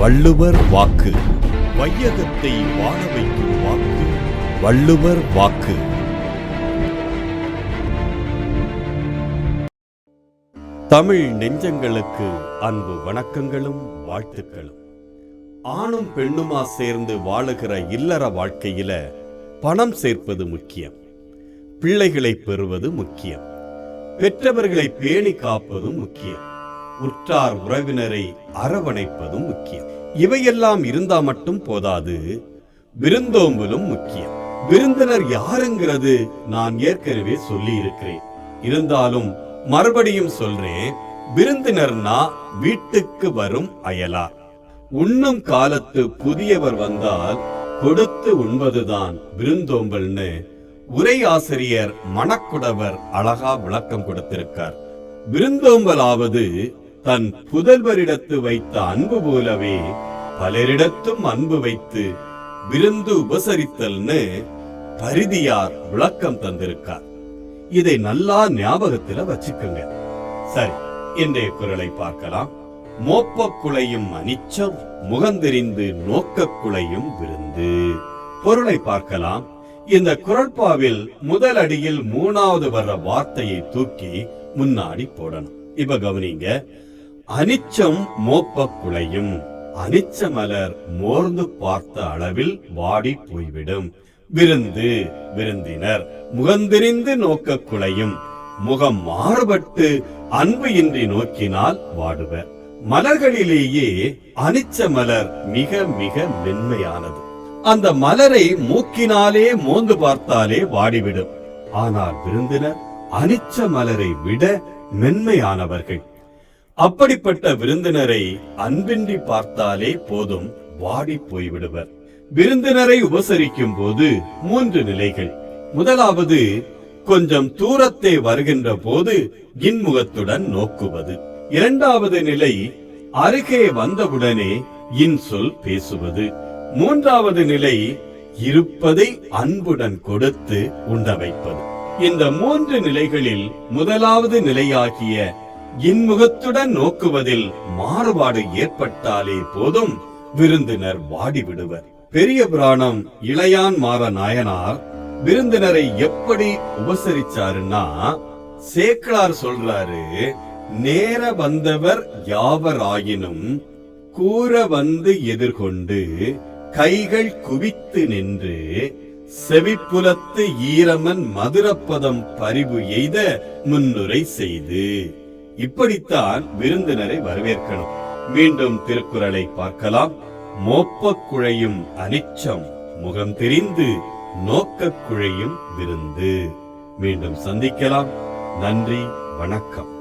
வள்ளுவர் வாக்கு. வையகத்தை வாழ வைக்கும் வாக்கு. வள்ளுவர் வாக்கு. தமிழ் நெஞ்சங்களுக்கு அன்பு வணக்கங்களும் வாழ்த்துக்களும். ஆணும் பெண்ணுமா சேர்ந்து வாழுகிற இல்லற வாழ்க்கையில பணம் சேர்ப்பது முக்கியம். பிள்ளைகளை பெறுவது முக்கியம். பெற்றவர்களை பேணி காப்பதும் முக்கியம். உற்றார் உறவினரை அரவணைப்பதும் முக்கியம். இவையெல்லாம் இருந்தா மட்டும் போதாது விருந்தோம்பலும் முக்கியம். விருந்தினர் யாருங்கிறது நான் ஏற்கனவே சொல்லி இருக்கிறேன் இருந்தாலும் மறுபடியும் சொல்றேன் விருந்தினர்னா வீட்டுக்கு வரும் அயலார். உண்ணும் காலத்து புதியவர் வந்தால் கொடுத்து உண்பதுதான் விருந்தோம்பல்னு உரையாசிரியர் மணக்குடவர் அழகா விளக்கம் கொடுத்திருக்கார். விருந்தோம்பலாவது தன் புதல்வரிடத்து வைத்த அன்பு போலவே பலரிடத்தும் அன்பு வைத்து விருந்து உபசரித்தல்னு பரிதியார் விளக்கம் தந்திருக்கார். இதை நல்லா ஞாபகத்துல வச்சுக்கோங்க. சரி இன்றைய குரலை பார்க்கலாம். மோப்பக் குலையும் அனிச்சம் முகந்தெறிந்து நோக்கக் குலையும் விருந்து. பொருளை பார்க்கலாம். இந்த குரட்பாவில் முதல் அடியில் மூணாவது வர்ற வார்த்தையை தூக்கி முன்னாடி போடணும். இப்ப கவனிங்க. அனிச்சம் மோப்ப குலையும் அனிச்ச மலர் மோர்ந்து பார்த்த அளவில் வாடி போய்விடும். விருந்து விருந்தினர் முகந்திரிந்து நோக்க குலையும் முகம் மாறுபட்டு அன்பு இன்றி நோக்கினால் வாடுவர். மலர்களிலேயே அனிச்ச மலர் மிக மிக மென்மையானது. அந்த மலரை மூக்கினாலே மோந்து பார்த்தாலே வாடிவிடும். ஆனால் விருந்தினர் அனிச்ச மலரை விட மென்மையானவர்கள். அப்படிப்பட்ட விருந்தினரை அன்பின்றி பார்த்தாலே போதும் வாடி போய்விடுவர். விருந்தினரை உபசரிக்கும் போது மூன்று நிலைகள். முதலாவது கொஞ்சம் தூரத்தை வருகின்ற போது இன்முகத்துடன் நோக்குவது. இரண்டாவது நிலை அருகே வந்தவுடனே இன்சொல் பேசுவது. மூன்றாவது நிலை இருப்பதை அன்புடன் கொடுத்து உண்ட வைப்பது. இந்த மூன்று நிலைகளில் முதலாவது நிலையாகிய இன்முகத்துடன் நோக்குவதில் மாறுபாடு ஏற்பட்டாலே போதும். விருந்தினர் வாடிவிடுவர். பெரிய புராணம் இளையான் மாற நாயனார் விருந்தினரை எப்படி உபசரிச்சாருன்னா சேக்கலார் சொல்றாரு நேர வந்தவர் யாவராயினும் கூற வந்து எதிர்கொண்டு கைகள் குவித்து நின்று செவிப்புலத்து ஈரமன் மதுரப்பதம் பரிவு எய்த முன்னுரை செய்து. இப்படித்தான் விருந்தினரை வரவேற்கணும். மீண்டும் திருக்குறளை பார்க்கலாம். மோப்பக் குழையும் அனிச்சம் முகம் தெரிந்து நோக்கக் குழையும் விருந்து. மீண்டும் சந்திக்கலாம். நன்றி வணக்கம்.